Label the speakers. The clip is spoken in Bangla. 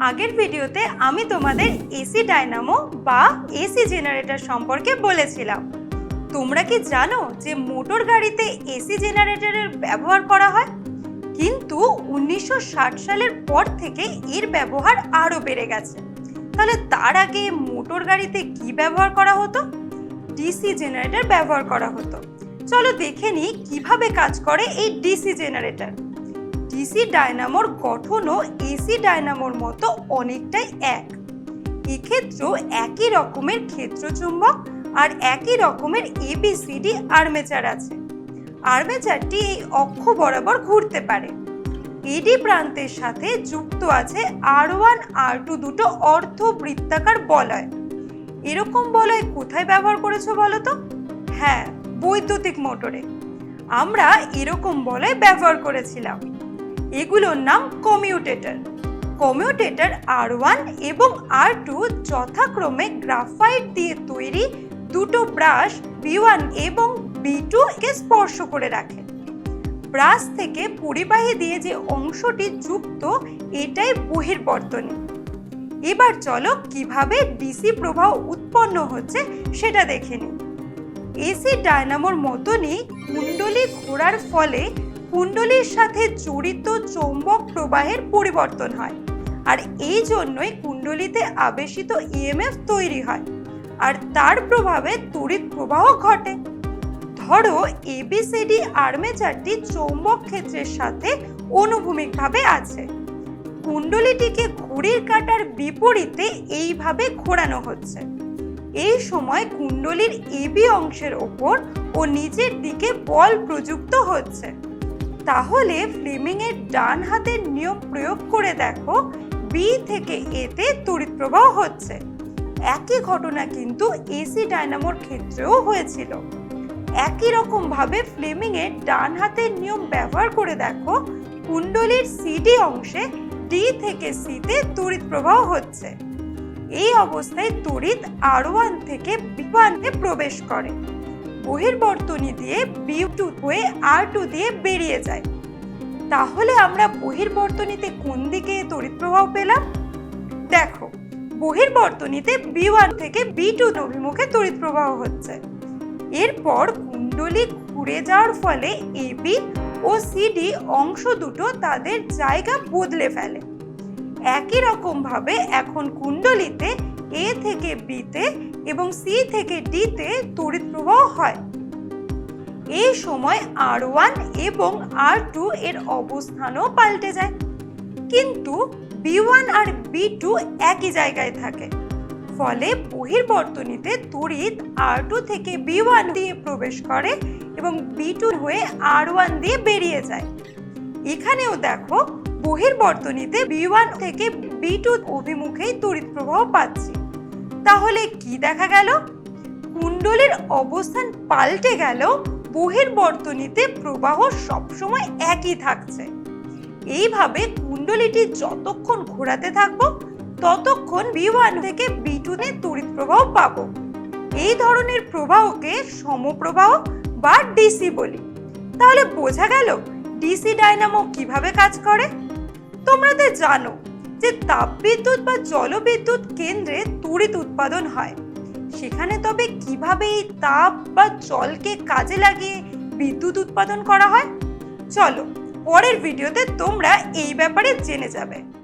Speaker 1: আগের ভিডিওতে আমি তোমাদের এসি ডায়নামো বা এসি জেনারেটর সম্পর্কে বলেছিলাম। তোমরা কি জানো যে মোটর গাড়িতে এসি জেনারেটরের ব্যবহার করা হয়? কিন্তু উনিশশো ষাট সালের পর থেকে এর ব্যবহার আরও বেড়ে গেছে। তাহলে তার আগে মোটর গাড়িতে কি ব্যবহার করা হতো? ডিসি জেনারেটর ব্যবহার করা হতো। চলো দেখে নিই কীভাবে কাজ করে এই ডিসি জেনারেটর। ডিসি ডায়নামোর গঠনও এসি ডায়নামোর মতো অনেকটাই এক। এক্ষেত্রেও একই রকমের ক্ষেত্র চুম্বক আর একই রকমের এবিসিডি আর্মেচার আছে। আর্মেচারটি এই অক্ষ বরাবর ঘুরতে পারে। এডি প্রান্তের সাথে যুক্ত আছে আর ওয়ান আর টু দুটো অর্ধ বৃত্তাকার বলয় এরকম বলয় কোথায় ব্যবহার করেছ বলো তো? হ্যাঁ বৈদ্যুতিক মোটরে। আমরা এরকম বলয় ব্যবহার করেছিলাম। এগুলোর নাম কমিউটেটর। কমিউটেটর আর ওয়ান এবং আর টু যথাক্রমে গ্রাফাইট দিয়ে তৈরি দুটো ব্রাশ বি ওয়ান এবং বি টু কে স্পর্শ করে রাখে। ব্রাশ থেকে পরিবাহী দিয়ে যে অংশটি যুক্ত, এটাই বহির্বর্তনী। এবার চলো কীভাবে ডিসি প্রবাহ উৎপন্ন হচ্ছে সেটা দেখে নিই। এসি ডায়নামোর মতনই কুণ্ডলী ঘোরার ফলে কুণ্ডলীর সাথে জড়িত চৌম্বক প্রবাহের পরিবর্তন হয়। আর এই জন্যই কুণ্ডলীতে আবেশিত ইএমএফ তৈরি হয়। আর তার প্রভাবে তড়িৎ প্রবাহ ঘটে। ধরো এবিসিডি আর্মেচারটি চৌম্বক ক্ষেত্রের সাথে অনুভূমিকভাবে আছে। কুণ্ডলীটিকে ঘড়ির কাটার বিপরীতে এইভাবে ঘোরানো হচ্ছে। এই সময় কুণ্ডলীর এবি অংশের ওপর ও নিচের দিকে বল প্রযুক্ত হচ্ছে। তাহলে ফ্লেমিং এর ডান হাতের নিয়ম প্রয়োগ করে দেখো বি থেকে এতে তড়িৎ প্রবাহ হচ্ছে। একই ঘটনা কিন্তু এসি ডায়নামোর ক্ষেত্রেও হয়েছিল। একই রকম ভাবে ফ্লেমিং এর ডান হাতের নিয়ম ব্যবহার করে দেখো, কুণ্ডলীর সিডি অংশে ডি থেকে সিতে তড়িৎ প্রবাহ হচ্ছে। এই অবস্থায় তড়িৎ আর ওয়ান থেকে বি ওয়ানে প্রবেশ করে। বহির্বর্তনী দিয়ে বি টু হয়ে আর টু দিয়ে বেরিয়ে যায়। তাহলে আমরা বহির্বর্তনীতে কোন দিকে তড়িৎ প্রবাহ পেলাম? দেখো বহির্বর্তনীতে বি ওয়ান থেকে বি টু অভিমুখে তড়িৎ প্রবাহ হচ্ছে। এরপর কুণ্ডলী ঘুরে যাওয়ার ফলে এবি ও সিডি অংশ দুটো তাদের জায়গা বদলে ফেলে। একই রকম ভাবে এখন কুণ্ডলীতে এ থেকে বিতে এবং সি থেকে ডিতে তড়িৎ প্রবাহ হয়। এই সময় আর ওয়ান এবং আর টু এর অবস্থানও পাল্টে যায়। কিন্তু বি ওয়ান আর বি টু একই জায়গায় থাকে। ফলে বহির্বর্তনীতে তড়িৎ আর টু থেকে বি ওয়ান দিয়ে প্রবেশ করে এবং বি টু হয়ে আর ওয়ান দিয়ে বেরিয়ে যায়। এখানেও দেখো বহির্বর্তনীতে বি ওয়ান থেকে বি টু অভিমুখেই তড়িৎ প্রবাহ পাচ্ছি। তাহলে কি দেখা গেল? কুণ্ডলীর অবস্থান পাল্টে গেল বহির্বর্তনীতে প্রবাহ সবসময় একই থাকছে। এইভাবে কুণ্ডলীটি যতক্ষণ ঘোরাতে থাকব, ততক্ষণ বি ওয়ান থেকে বি টুতে তড়িৎ প্রবাহ পাবো। এই ধরনের প্রবাহকে সমপ্রবাহ বা ডিসি বলি। তাহলে বোঝা গেল ডিসি ডায়নামো কীভাবে কাজ করে? তোমরা তো জানো যে তাপবিদ্যুৎ বা জলবিদ্যুৎ কেন্দ্রে তড়িৎ উৎপাদন হয়। সেখানে তবে কীভাবে এই তাপ বা জলকে কাজে লাগিয়ে বিদ্যুৎ উৎপাদন করা হয়? চলো পরের ভিডিওতে তোমরা এই ব্যাপারে জেনে যাবে।